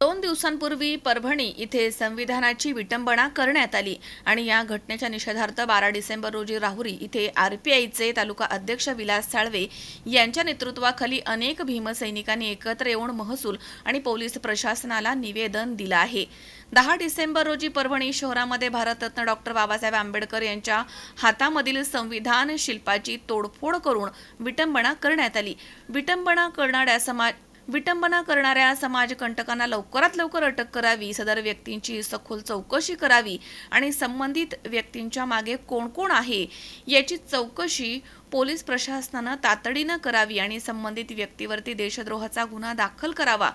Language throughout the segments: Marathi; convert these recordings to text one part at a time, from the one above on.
दोन दिवसांपूर्वी परभणी इथे संविधानाची विटंबना करण्यात आली आणि या घटनेच्या निषेधार्थ बारा डिसेंबर रोजी राहुरी इथे आरपीआयचे तालुका अध्यक्ष विलास साळवे यांच्या नेतृत्वाखाली अनेक भीमसैनिकांनी एकत्र येऊन महसूल आणि पोलीस प्रशासनाला निवेदन दिलं आहे. दहा डिसेंबर रोजी परभणी शहरामध्ये भारतरत्न डॉक्टर बाबासाहेब आंबेडकर यांच्या हातामधील संविधान शिल्पाची तोडफोड करून विटंबना करण्यात आली. विटंबना करणाऱ्या समाज विटंबना करणाऱ्या समाजकंटकांना लवकरात लवकर अटक करावी सदर व्यक्तींची सखोल चौकशी करावी आणि संबंधित व्यक्तींच्या मागे कोण कोण आहे याची चौकशी पोलीस प्रशासनानं तातडीनं करावी आणि संबंधित व्यक्तीवरती देशद्रोहाचा गुन्हा दाखल करावा.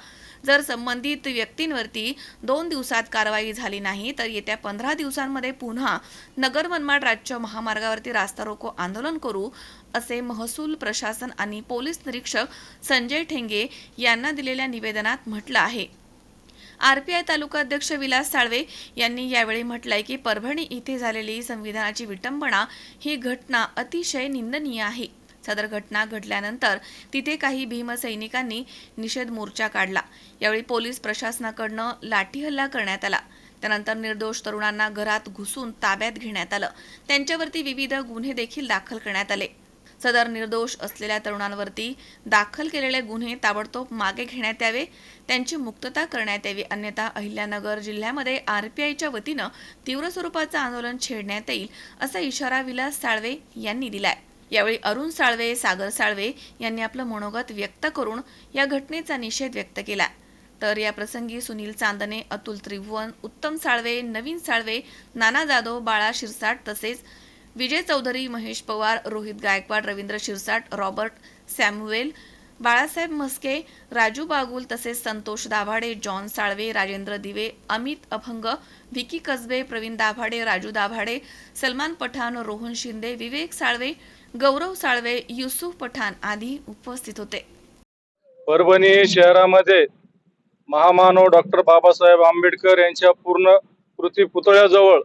जर संबंधित व्यक्तींवरती दोन दिवसात कारवाई झाली नाही तर येत्या पंधरा दिवसांमध्ये पुन्हा नगर मनमाड राज्य महामार्गावरती रास्ता रोको आंदोलन करू असे महसूल प्रशासन आणि पोलीस निरीक्षक संजय ठेंगे यांना दिलेल्या निवेदनात म्हटलं आहे. आरपीआय तालुका अध्यक्ष विलास साळवे यांनी यावेळी म्हटलंय की परभणी इथे झालेली संविधानाची विटंबना ही घटना अतिशय निंदनीय आहे. सदर घटना घडल्यानंतर तिथे काही भीमसैनिकांनी निषेध मोर्चा काढला. यावेळी पोलीस प्रशासनाकडनं लाठी हल्ला करण्यात आला. त्यानंतर निर्दोष तरुणांना घरात घुसून ताब्यात घेण्यात आलं. त्यांच्यावरती विविध गुन्हे देखील दाखल करण्यात आले. सदर निर्दोष असलेल्या तरुणांवरती दाखल केलेले गुन्हे ताबडतोब मागे घेण्यात यावे त्यांची मुक्तता करण्यात यावी अन्यथा अहिल्यानगर जिल्ह्यामध्ये आरपीआयच्या वतीनं तीव्र स्वरूपाचं आंदोलन छेडण्यात येईल असा इशारा विलास साळवे यांनी दिलाय. यावेळी अरुण साळवे सागर साळवे यांनी आपलं मनोगत व्यक्त करून या घटनेचा निषेध व्यक्त केला. तर या प्रसंगी सुनील चांदणे अतुल त्रिभुवन उत्तम साळवे नवीन साळवे नाना जाधव बाळा शिरसाट तसेच विजय चौधरी महेश पवार रोहित गायकवाड रवींद्र शिरसाट रॉबर्ट सॅम्युएल बाळासाहेब म्हस्के राजू बागुल तसेच संतोष दाभाडे जॉन साळवे राजेंद्र दिवे अमित अभंग विकी कसबे प्रवीण दाभाडे राजू दाभाडे सलमान पठाण रोहन शिंदे विवेक साळवे गौरव साळवे युसुफ पठाण आदी उपस्थित होते. परभणी शहरामध्ये महामानव डॉक्टर बाबासाहेब आंबेडकर यांच्या पूर्ण कृती पुतळ्याजवळ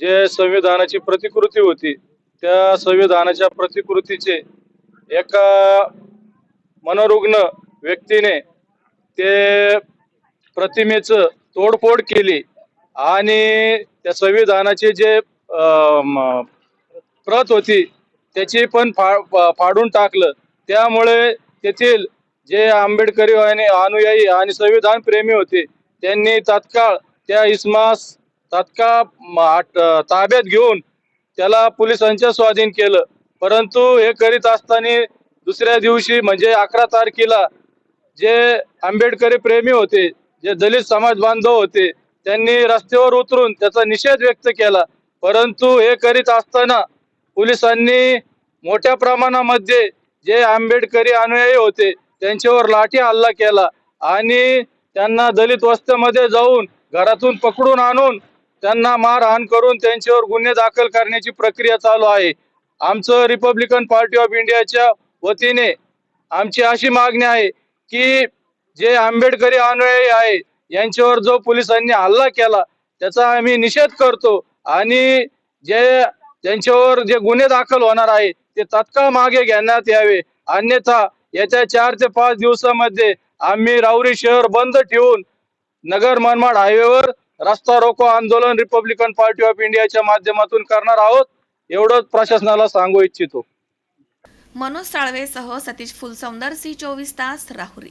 जे संविधानाची प्रतिकृती होती त्या संविधानाच्या प्रतिकृतीचे एका मनोरुग्ण व्यक्तीने ते प्रतिमेचं तोडफोड केली आणि त्या संविधानाचे जे प्रत होती त्याची पण फा फाडून टाकलं. त्यामुळे तेथील जे आंबेडकरी आणि अनुयायी आणि संविधान प्रेमी होते त्यांनी तात्काळ त्या इस्मास तात्काळ ताब्यात घेऊन त्याला पोलिसांच्या स्वाधीन केलं. परंतु हे करीत असताना दुसऱ्या दिवशी म्हणजे अकरा तारखेला जे आंबेडकरी प्रेमी होते जे दलित समाज बांधव होते त्यांनी रस्त्यावर उतरून त्याचा निषेध व्यक्त केला. परंतु हे करीत असताना पोलिसांनी मोठ्या प्रमाणामध्ये जे आंबेडकरी अनुयायी होते त्यांच्यावर लाठी हल्ला केला आणि त्यांना दलित वस्त्यामध्ये जाऊन घरातून पकडून आणून त्यांना मारहाण करून त्यांच्यावर गुन्हे दाखल करण्याची प्रक्रिया चालू आहे. आमचं रिपब्लिकन पार्टी ऑफ इंडियाच्या वतीने आमची अशी मागणी आहे की जे आंबेडकरी अनुयायी आहे यांच्यावर जो पोलिसांनी हल्ला केला त्याचा आम्ही निषेध करतो आणि जे त्यांच्यावर जे गुन्हे दाखल होणार आहे ते तत्काळ मागे घेण्यात यावे. अन्यथा येत्या चार ते पाच दिवसामध्ये आम्ही राहुरी शहर बंद ठेवून नगर मनमाड हायवेवर रस्ता रोको आंदोलन रिपब्लिकन पार्टी ऑफ इंडियाच्या माध्यमातून करणार आहोत एवढंच प्रशासनाला सांगू इच्छितो. मनोज साळवेसह सतीश फुलसौंदर सी चोवीस तास राहुरी.